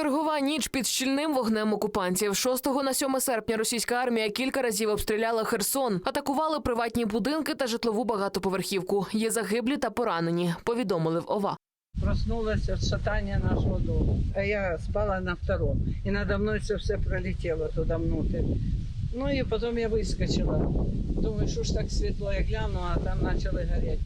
Чергова ніч під щільним вогнем окупантів. 6 на 7 серпня російська армія кілька разів обстріляла Херсон, атакували приватні будинки та житлову багатоповерхівку. Є загиблі та поранені. Повідомили в ОВА. Проснулась от шатания нашего дома. А я спала на втором. И надо мной все, все пролетело туда внутрь. Ну и потом я выскочила. Думаю, что ж так светло, я гляну, а там начали гореть.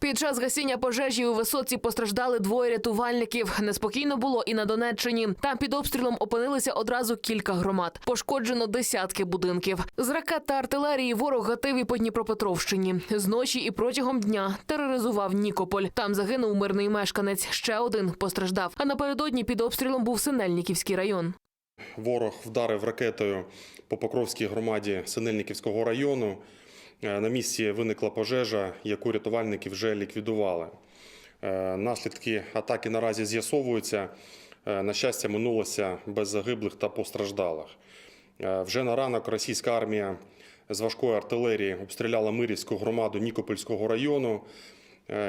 Під час гасіння пожежі у висоці постраждали двоє рятувальників. Неспокійно було і на Донеччині. Там під обстрілом опинилися одразу кілька громад. Пошкоджено десятки будинків. З ракет та артилерії ворог гатив і по Дніпропетровщині. Зночі і протягом дня тероризував Нікополь. Там загинув мирний мешканець. Ще один постраждав. А напередодні під обстрілом був Синельниківський район. Ворог вдарив ракетою по Покровській громаді Синельниківського району. Е, На місці виникла пожежа, яку рятувальники вже ліквідували. Е, Наслідки атаки наразі з'ясовуються. Е, На щастя, минулося без загиблих та постраждалих. Вже на ранок російська армія з важкої артилерії обстріляла Мирівську громаду Нікопольського району.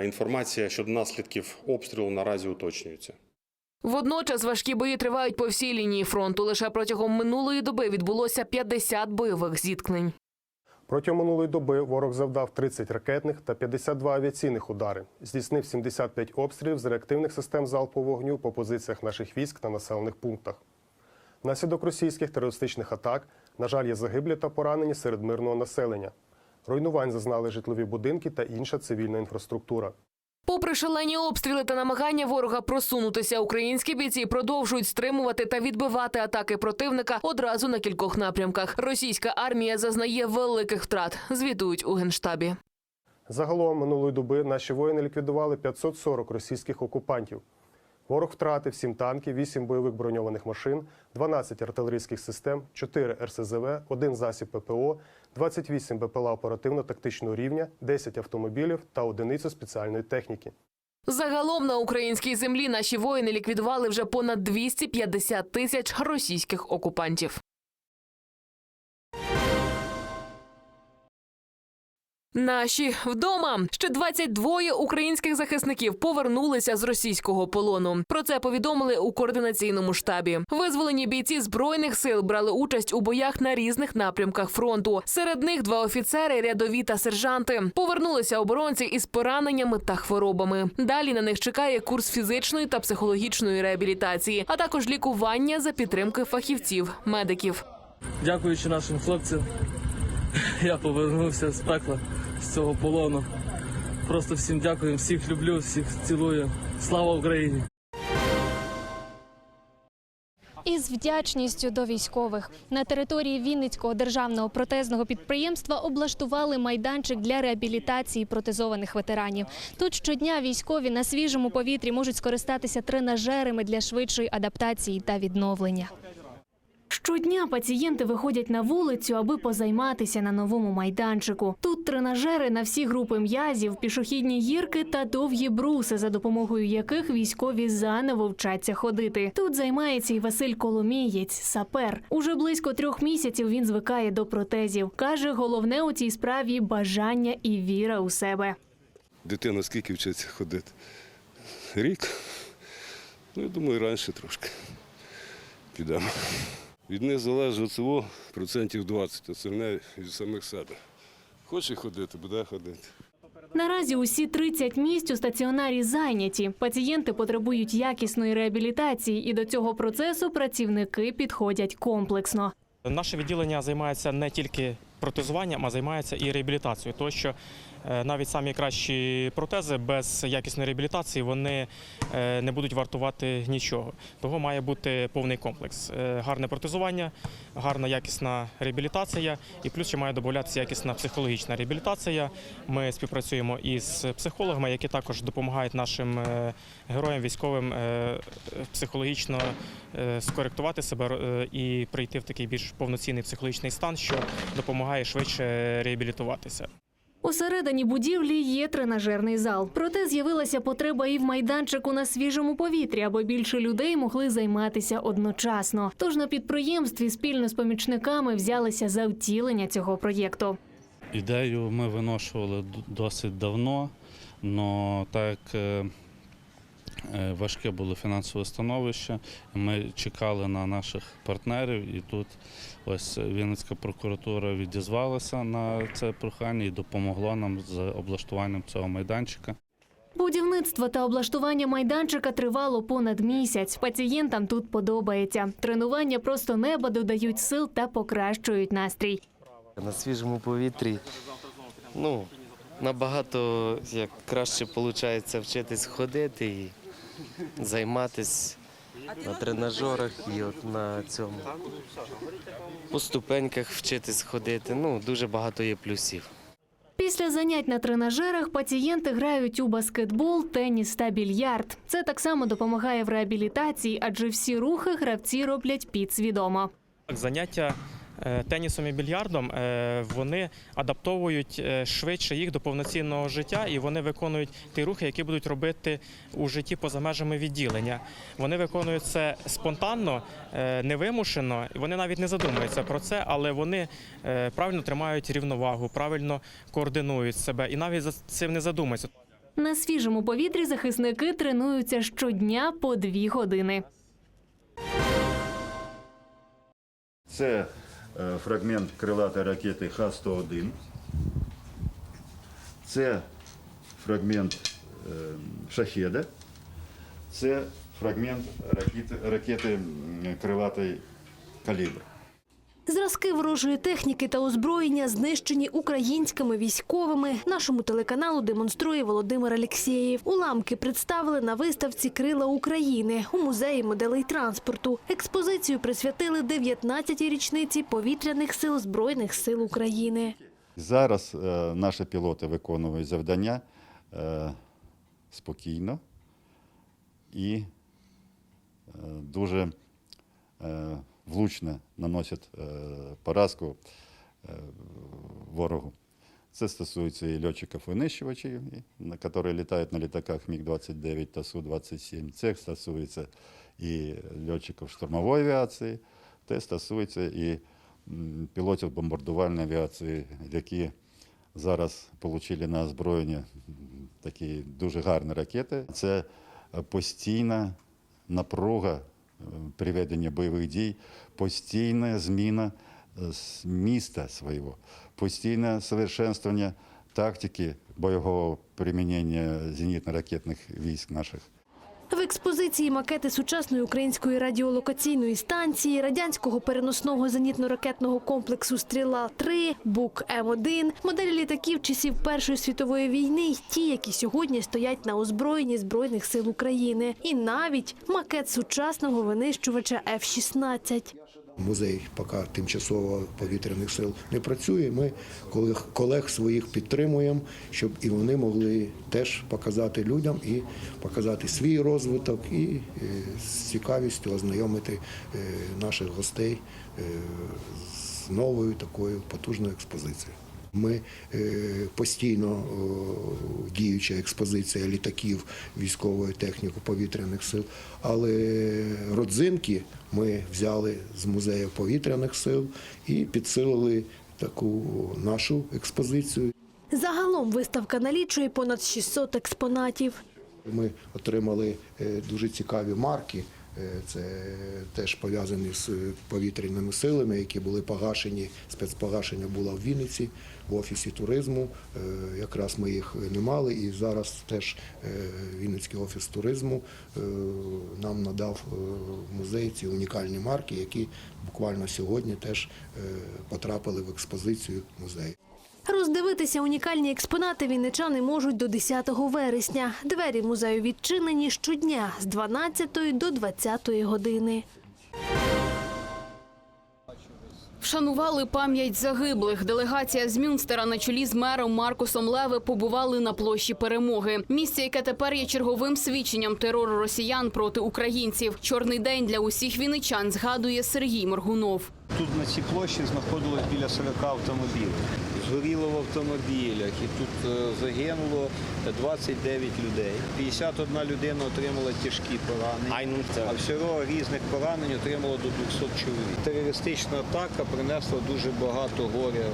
Інформація щодо наслідків обстрілу наразі уточнюється. Водночас важкі бої тривають по всій лінії фронту. Лише протягом минулої доби відбулося 50 бойових зіткнень. Протягом минулої доби ворог завдав 30 ракетних та 52 авіаційних удари. Здійснив 75 обстрілів з реактивних систем залпового вогню по позиціях наших військ та населених пунктах. Наслідок російських терористичних атак, на жаль, є загиблі та поранені серед мирного населення. Руйнувань зазнали житлові будинки та інша цивільна інфраструктура. Попри шалені обстріли та намагання ворога просунутися, українські бійці продовжують стримувати та відбивати атаки противника одразу на кількох напрямках. Російська армія зазнає великих втрат. Звітують у генштабі. Загалом минулої доби наші воїни ліквідували 540 російських окупантів. Ворог втратив 7 танків, 8 бойових броньованих машин, 12 артилерійських систем, 4 РСЗВ, 1 засіб ППО, 28 БПЛА оперативно-тактичного рівня, 10 автомобілів та одиницю спеціальної техніки. Загалом на українській землі наші воїни ліквідували вже понад 250 тисяч російських окупантів. Наші вдома ще 22 українських захисників повернулися з російського полону. Про це повідомили у координаційному штабі. Визволені бійці збройних сил брали участь у боях на різних напрямках фронту. Серед них два офіцери, рядові та сержанти. Повернулися оборонці із пораненнями та хворобами. Далі на них чекає курс фізичної та психологічної реабілітації, а також лікування за підтримки фахівців, медиків. Дякуючи нашим хлопцям, я повернувся з пекла з цього полону. Просто всім дякую, всіх люблю, всіх цілую. Слава Україні! Із вдячністю до військових на території Вінницького державного протезного підприємства облаштували майданчик для реабілітації протезованих ветеранів. Тут щодня військові на свіжому повітрі можуть скористатися тренажерами для швидшої адаптації та відновлення. Щодня пацієнти виходять на вулицю, аби позайматися на новому майданчику. Тут тренажери на всі групи м'язів, пішохідні гірки та довгі бруси, за допомогою яких військові заново вчаться ходити. Тут займається і Василь Коломієць, сапер. Уже близько трьох місяців він звикає до протезів. каже, головне у цій справі бажання і віра у себе. Дитина скільки вчиться ходити? Рік. Ну, я думаю, раніше трошки. Підемо. Від них залежить цього процентів 20, остальне від самих себе. Хоче ходити, буде ходити. Наразі усі 30 місць у стаціонарі зайняті. Пацієнти потребують якісної реабілітації, і до цього процесу працівники підходять комплексно. Наше відділення займається не тільки протезуванням, а займається і реабілітацією. Тому що навіть самі кращі протези без якісної реабілітації вони е, не будуть вартувати нічого. Того має бути повний комплекс. Е, Гарне протезування, гарна якісна реабілітація, і плюс ще має додатися якісна психологічна реабілітація. Ми співпрацюємо із психологами, які також допомагають нашим е, героям військовим е, психологічно е, скоректувати себе е, і прийти в такий більш повноцінний психологічний стан, що допомагає швидше реабілітуватися. Усередині будівлі є тренажерний зал. Проте з'явилася потреба і в майданчику на свіжому повітрі, аби більше людей могли займатися одночасно. Тож на підприємстві спільно з помічниками взялися за втілення цього проєкту. Ідею ми виношували досить давно, але так Е, Важке було фінансове становище. Ми чекали на наших партнерів, і тут ось Вінницька прокуратура відізвалася на це прохання і допомогла нам з облаштуванням цього майданчика. Будівництво та облаштування майданчика тривало понад місяць. Пацієнтам тут подобається. Тренування просто неба додають сил та покращують настрій. На свіжому повітрі ну, набагато як краще виходить вчитись ходити і займатися на тренажерах і от на цьому. По ступеньках вчитись ходити. Ну, дуже багато є плюсів. Після занять на тренажерах пацієнти грають у баскетбол, теніс та більярд. Це так само допомагає в реабілітації, адже всі рухи гравці роблять підсвідомо. Заняття тенісом і більярдом е, вони адаптовують е, швидше їх до повноцінного життя і вони виконують ті рухи, які будуть робити у житті поза межами відділення. Вони виконують це спонтанно, е, невимушено, і вони навіть не задумуються про це, але вони е, правильно тримають рівновагу, правильно координують себе і навіть за цим не задумуються. На свіжому повітрі захисники тренуються щодня по дві години. Це е, фрагмент крилатої ракети Х-101. Це фрагмент е, шахеда. Це фрагмент ракети крилатої калібр. Зразки ворожої техніки та озброєння знищені українськими військовими. Нашому телеканалу демонструє Володимир Алєксєєв. Уламки представили на виставці Крила України у музеї моделей транспорту. Експозицію присвятили 19-й річниці повітряних сил Збройних сил України. Зараз е, наші пілоти виконують завдання е, спокійно і е, дуже влучно наносять е, поразку е, ворогу. Це стосується і льотчиків-винищувачів, які літають на літаках МіГ-29 та Су-27. Це стосується і льотчиків штурмової авіації, це стосується і пілотів бомбардувальної авіації, які зараз отримали на озброєння такі дуже гарні ракети. Це постійна напруга при веденні бойових дій, постійна зміна з міста свого, постійне совершенствування тактики бойового примінення зенітно-ракетних військ наших. В експозиції макети сучасної української радіолокаційної станції, радянського переносного зенітно-ракетного комплексу Стріла-3, Бук М1, моделі літаків часів Першої світової війни, й ті, які сьогодні стоять на озброєнні Збройних сил України. І навіть макет сучасного винищувача F-16. Музей поки тимчасово повітряних сил не працює. Ми колег, колег своїх підтримуємо, щоб і вони могли теж показати людям і показати свій розвиток, і е, з цікавістю ознайомити е, наших гостей е, з новою такою потужною експозицією. Ми е, постійно діюча експозиція літаків, військової техніки, повітряних сил. Але родзинки ми взяли з музею повітряних сил і підсилили таку нашу експозицію. Загалом виставка налічує понад 600 експонатів. Ми отримали е, дуже цікаві марки. Е, Це теж пов'язані з повітряними силами, які були погашені. Спецпогашення було в Вінниці в офісі туризму. Е, Якраз ми їх не мали, і зараз теж е, Вінницький офіс туризму е, нам надав музей ці унікальні марки, які буквально сьогодні теж потрапили в експозицію музею. Роздивитися унікальні експонати вінничани можуть до 10 вересня. Двері музею відчинені щодня з 12 до 20 години. Вшанували пам'ять загиблих. Делегація з Мюнстера на чолі з мером Маркусом Леве побували на площі перемоги. Місце, яке тепер є черговим свідченням терору росіян проти українців. Чорний день для усіх віничан згадує Сергій Моргунов. Тут на цій площі знаходилось біля 40 автомобілів. Згоріло в автомобілях і тут е, загинуло 29 людей. 51 людина отримала тяжкі поранення, а всього різних поранень отримало до 200 чоловік. Терористична атака принесла дуже багато горя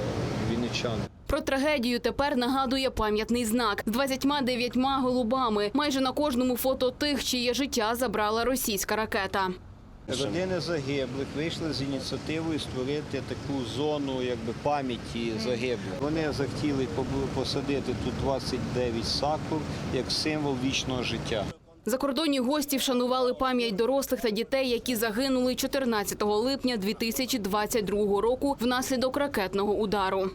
вінничанам. Про трагедію тепер нагадує пам'ятний знак з 29 голубами. Майже на кожному фото тих, чиє життя забрала російська ракета. Родини загиблих вийшли з ініціативою створити таку зону якби, пам'яті загиблих. Вони захотіли побу- посадити тут 29 сакур як символ вічного життя. Закордонні гості вшанували пам'ять дорослих та дітей, які загинули 14 липня 2022 року внаслідок ракетного удару.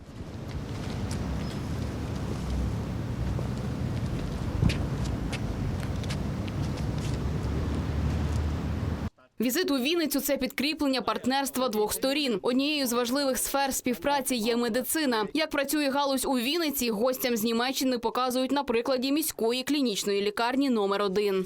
Візит у Вінницю це підкріплення партнерства двох сторін. Однією з важливих сфер співпраці є медицина. Як працює галузь у Вінниці, гостям з Німеччини показують на прикладі міської клінічної лікарні номер 1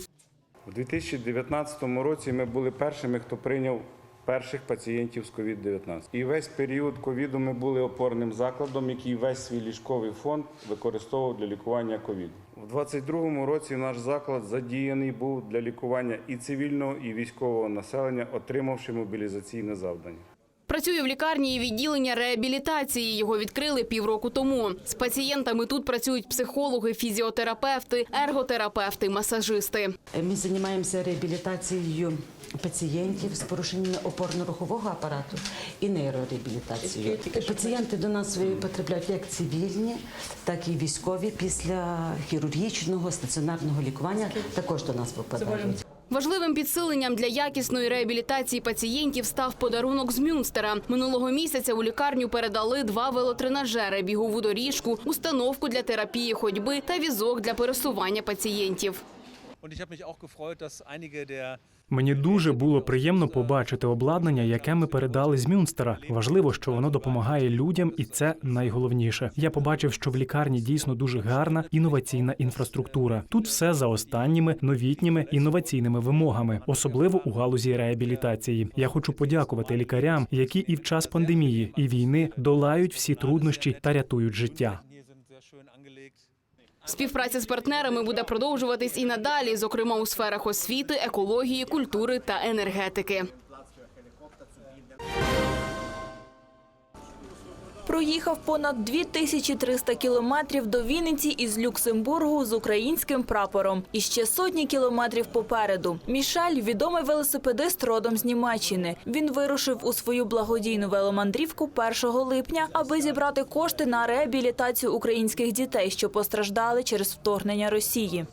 У 2019 році ми були першими, хто прийняв перших пацієнтів з COVID-19. І весь період ковіду ми були опорним закладом, який весь свій ліжковий фонд використовував для лікування ковіду. У 2022 році наш заклад задіяний був для лікування і цивільного, і військового населення, отримавши мобілізаційне завдання. Працює в лікарні і відділення реабілітації. Його відкрили півроку тому. З пацієнтами тут працюють психологи, фізіотерапевти, ерготерапевти, масажисти. Ми займаємося реабілітацією пацієнтів з порушеннями опорно-рухового апарату і нейрореабілітацією. Пацієнти до нас потрапляють як цивільні, так і військові після хірургічного стаціонарного лікування також до нас попадають. Важливим підсиленням для якісної реабілітації пацієнтів став подарунок з Мюнстера. Минулого місяця у лікарню передали два велотренажери, бігову доріжку, установку для терапії ходьби та візок для пересування пацієнтів. Мені дуже було приємно побачити обладнання, яке ми передали з Мюнстера. Важливо, що воно допомагає людям, і це найголовніше. Я побачив, що в лікарні дійсно дуже гарна інноваційна інфраструктура. Тут все за останніми новітніми інноваційними вимогами, особливо у галузі реабілітації. Я хочу подякувати лікарям, які і в час пандемії і війни долають всі труднощі та рятують життя. Співпраця з партнерами буде продовжуватись і надалі, зокрема у сферах освіти, екології, культури та енергетики. Проїхав понад 2300 кілометрів до Вінниці із Люксембургу з українським прапором. І ще сотні кілометрів попереду. Мішель – відомий велосипедист родом з Німеччини. Він вирушив у свою благодійну веломандрівку 1 липня, аби зібрати кошти на реабілітацію українських дітей, що постраждали через вторгнення Росії.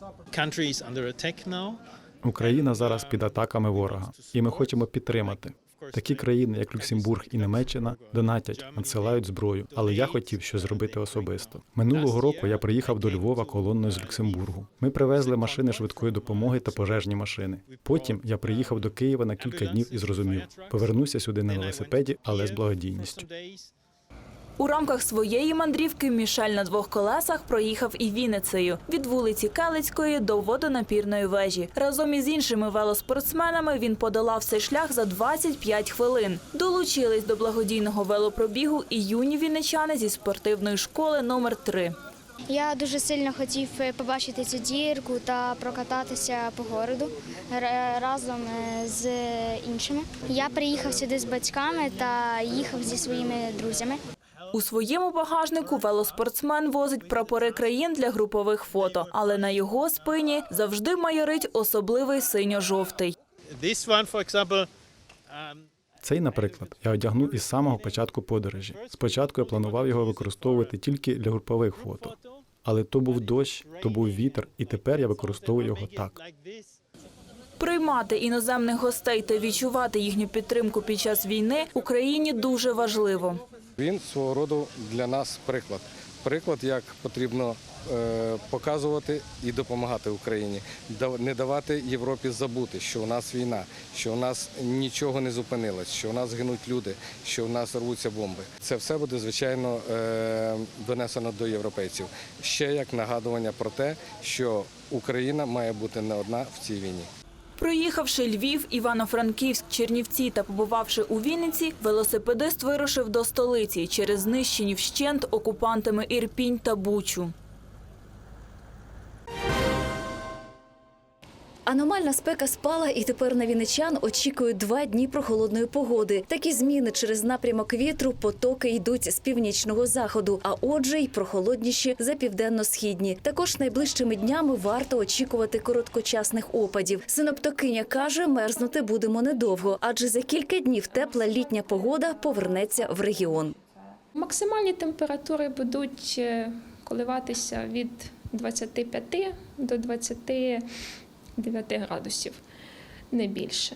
Україна зараз під атаками ворога, і ми хочемо підтримати. Такі країни, як Люксембург і Німеччина, донатять, надсилають зброю. Але я хотів що зробити особисто. Минулого року я приїхав до Львова колонною з Люксембургу. Ми привезли машини швидкої допомоги та пожежні машини. Потім я приїхав до Києва на кілька днів і зрозумів, повернуся сюди на велосипеді, але з благодійністю. У рамках своєї мандрівки Мішель на двох колесах проїхав і Вінницею від вулиці Келицької до водонапірної вежі. Разом із іншими велоспортсменами він подолав цей шлях за 25 хвилин. Долучились до благодійного велопробігу і юні вінничани зі спортивної школи номер 3 Я дуже сильно хотів е, побачити цю дірку та прокататися по городу разом е, з іншими. Я приїхав сюди з батьками та їхав зі своїми друзями. У своєму багажнику велоспортсмен возить прапори країн для групових фото, але на його спині завжди майорить особливий синьо-жовтий. Цей, наприклад, я одягнув із самого початку подорожі. Спочатку я планував його використовувати тільки для групових фото. Але то був дощ, то був вітер, і тепер я використовую його так. Приймати іноземних гостей та відчувати їхню підтримку під час війни Україні дуже важливо. Він свого роду для нас приклад. Приклад, як потрібно е, показувати і допомагати Україні, не давати Європі забути, що у нас війна, що у нас нічого не зупинилось, що у нас гинуть люди, що у нас рвуться бомби. Це все буде звичайно е, донесено до європейців. Ще як нагадування про те, що Україна має бути не одна в цій війні. Проїхавши Львів, Івано-Франківськ, Чернівці та побувавши у Вінниці, велосипедист вирушив до столиці через знищені вщент окупантами Ірпінь та Бучу. Аномальна спека спала, і тепер на вінничан очікують два дні прохолодної погоди. Такі зміни через напрямок вітру потоки йдуть з північного заходу, а отже, й прохолодніші за південно-східні. Також найближчими днями варто очікувати короткочасних опадів. Синоптокиня каже, мерзнути будемо недовго, адже за кілька днів тепла літня погода повернеться в регіон. Максимальні температури будуть е, коливатися від 25 до 29 градусів, не більше.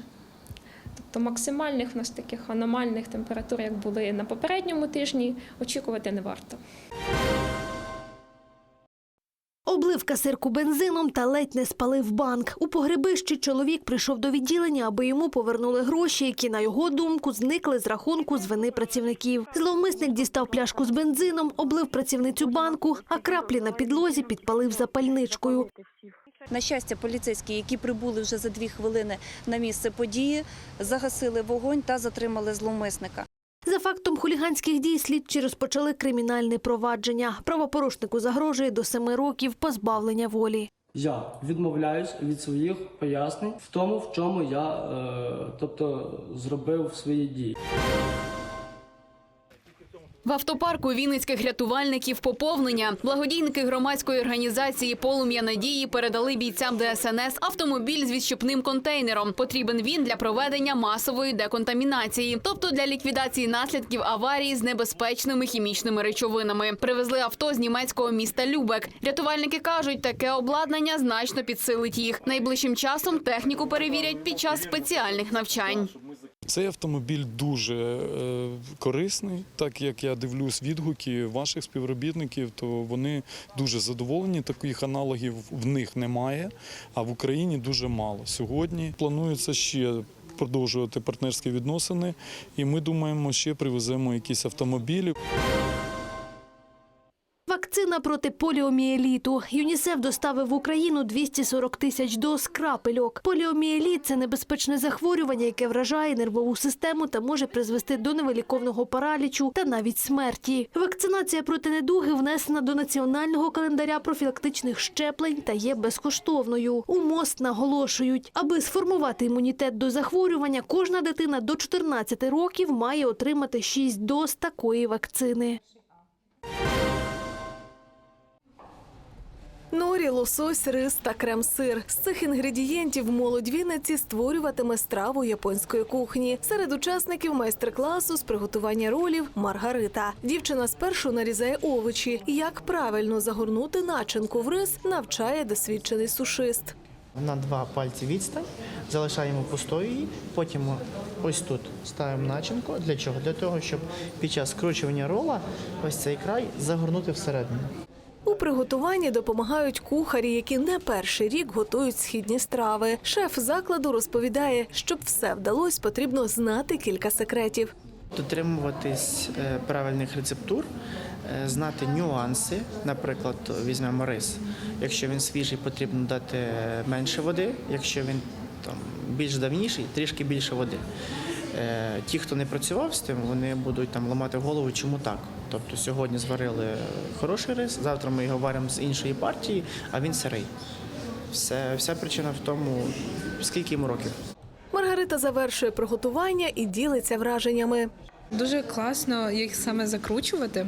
Тобто максимальних в нас таких аномальних температур, як були на попередньому тижні, очікувати не варто. Обливка сирку бензином та ледь не спалив банк. У погребищі чоловік прийшов до відділення, аби йому повернули гроші, які, на його думку, зникли з рахунку з вини працівників. Зловмисник дістав пляшку з бензином, облив працівницю банку, а краплі на підлозі підпалив запальничкою. На щастя, поліцейські, які прибули вже за дві хвилини на місце події, загасили вогонь та затримали зловмисника. За фактом хуліганських дій слідчі розпочали кримінальне провадження. Правопорушнику загрожує до семи років позбавлення волі. Я відмовляюсь від своїх пояснень в тому, в чому я е, тобто, зробив свої дії. В автопарку вінницьких рятувальників поповнення. Благодійники громадської організації Полум'я надії передали бійцям ДСНС автомобіль з відщепним контейнером. Потрібен він для проведення масової деконтамінації, тобто для ліквідації наслідків аварії з небезпечними хімічними речовинами. Привезли авто з німецького міста Любек. Рятувальники кажуть, таке обладнання значно підсилить їх. Найближчим часом техніку перевірять під час спеціальних навчань. Цей автомобіль дуже е, корисний, так як я дивлюсь відгуки ваших співробітників, то вони дуже задоволені. Таких аналогів в них немає, а в Україні дуже мало. Сьогодні планується ще продовжувати партнерські відносини, і ми думаємо, ще привеземо якісь автомобілі. Вакцина проти поліомієліту. ЮНІСЕФ доставив в Україну 240 тисяч доз крапельок. Поліомієліт – це небезпечне захворювання, яке вражає нервову систему та може призвести до невиліковного паралічу та навіть смерті. Вакцинація проти недуги внесена до національного календаря профілактичних щеплень та є безкоштовною. У МОЗ наголошують, аби сформувати імунітет до захворювання, кожна дитина до 14 років має отримати 6 доз такої вакцини. Норі, лосось, рис та крем-сир. З цих інгредієнтів молодь Вінниці створюватиме страву японської кухні. Серед учасників майстер-класу з приготування ролів Маргарита. Дівчина спершу нарізає овочі. Як правильно загорнути начинку в рис, навчає досвідчений сушист. На два пальці відстань, залишаємо пустою її, потім ось тут ставимо начинку. Для чого? Для того, щоб під час скручування рола ось цей край загорнути всередину. У приготуванні допомагають кухарі, які не перший рік готують східні страви. Шеф закладу розповідає, щоб все вдалося, потрібно знати кілька секретів. Дотримуватись е, правильних рецептур, е, знати нюанси. Наприклад, візьмемо рис. Якщо він свіжий, потрібно дати менше води. Якщо він там більш давніший, трішки більше води. Е, Ті, хто не працював з тим, вони будуть там ламати голову, чому так. Тобто сьогодні зварили хороший рис, завтра ми його варимо з іншої партії, а він сирий. Все, вся причина в тому, скільки йому років. Маргарита завершує приготування і ділиться враженнями. Дуже класно їх саме закручувати.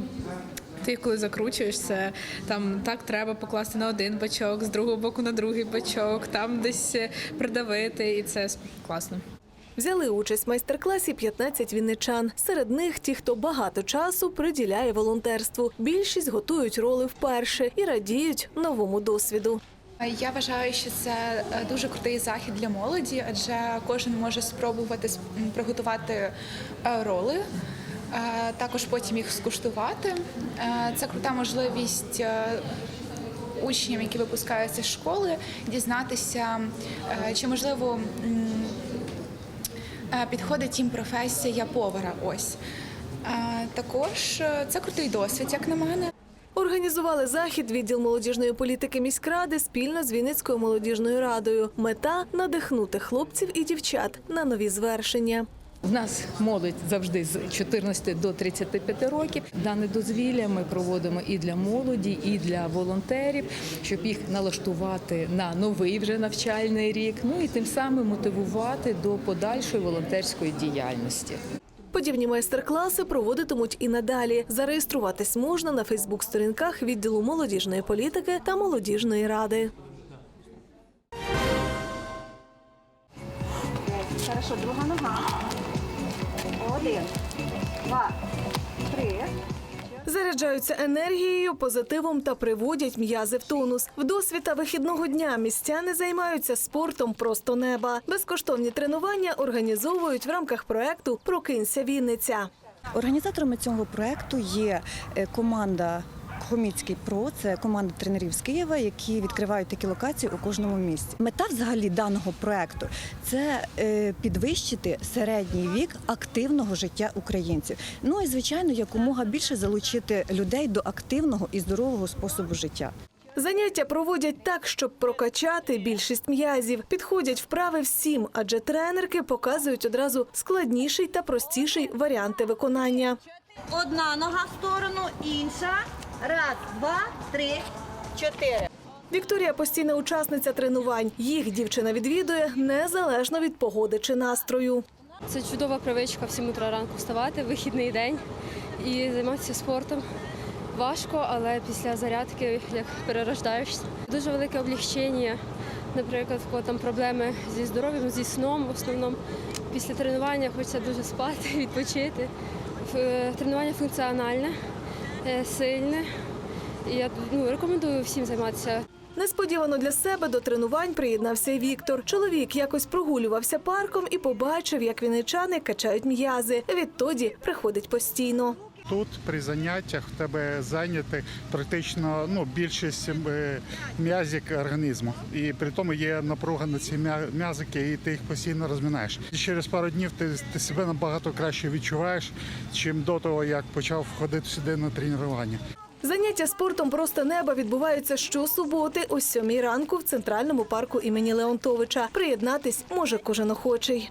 Ти коли закручуєш це, там так треба покласти на один бачок, з другого боку на другий бачок, там десь е, придавити, і це класно. Взяли участь в майстер-класі 15 вінничан. Серед них ті, хто багато часу приділяє волонтерству. Більшість готують роли вперше і радіють новому досвіду. Я вважаю, що це е, дуже крутий захід для молоді, адже кожен може спробувати приготувати е, роли, е, також потім їх скуштувати. Це крута можливість учням, які випускаються з школи, дізнатися, чи можливо підходить їм професія повара. Ось Е, також е, це крутий досвід, як на мене. Організували захід відділ молодіжної політики міськради спільно з Вінницькою молодіжною радою. Мета надихнути хлопців і дівчат на нові звершення. У нас молодь завжди з 14 до 35 років. Дане дозвілля ми проводимо і для молоді, і для волонтерів, щоб їх налаштувати на новий вже навчальний рік. Ну і тим самим мотивувати до подальшої волонтерської діяльності. Подібні майстер-класи проводитимуть і надалі. Зареєструватись можна на Фейсбук-сторінках відділу молодіжної політики та молодіжної ради. Хорошо, друга нога. Один, два, три. Заряджаються енергією, позитивом та приводять м'язи в тонус. В досвіта вихідного дня містяни займаються спортом просто неба. Безкоштовні тренування організовують в рамках проекту Прокинься Вінниця. Організаторами цього проекту є е, команда Хоміцький ПРО, це команда тренерів з Києва, які відкривають такі локації у кожному місті. Мета взагалі даного проекту це е, підвищити середній вік активного життя українців. Ну і звичайно, якомога більше залучити людей до активного і здорового способу життя. Заняття проводять так, щоб прокачати більшість м'язів. Підходять вправи всім, адже тренерки показують одразу складніший та простіший варіанти виконання. Одна нога в сторону, інша. Раз, два, три, чотири. Вікторія постійна учасниця тренувань. Їх дівчина відвідує незалежно від погоди чи настрою. Це чудова привичка всім утра ранку вставати, вихідний день і займатися спортом. Важко, але після зарядки як перерождаєшся. Дуже велике облегчення. Наприклад, в кого там проблеми зі здоров'ям, зі сном в основному. Після тренування хочеться дуже спати, відпочити. Тренування функціональне, е, сильне. І я ну, рекомендую всім займатися Несподівано для себе до тренувань приєднався Віктор. Чоловік якось прогулювався парком і побачив, як вінничани качають м'язи. Відтоді приходить постійно. Тут при заняттях в тебе зайняти практично ну, більшість е, м'язик організму. І при тому є напруга на ці м'язики, і ти їх постійно розминаєш. І через пару днів ти, ти себе набагато краще відчуваєш, чим до того, як почав ходити сюди на тренування. Заняття спортом просто неба відбуваються щосуботи о сьомій ранку в центральному парку імені Леонтовича. Приєднатись може кожен охочий.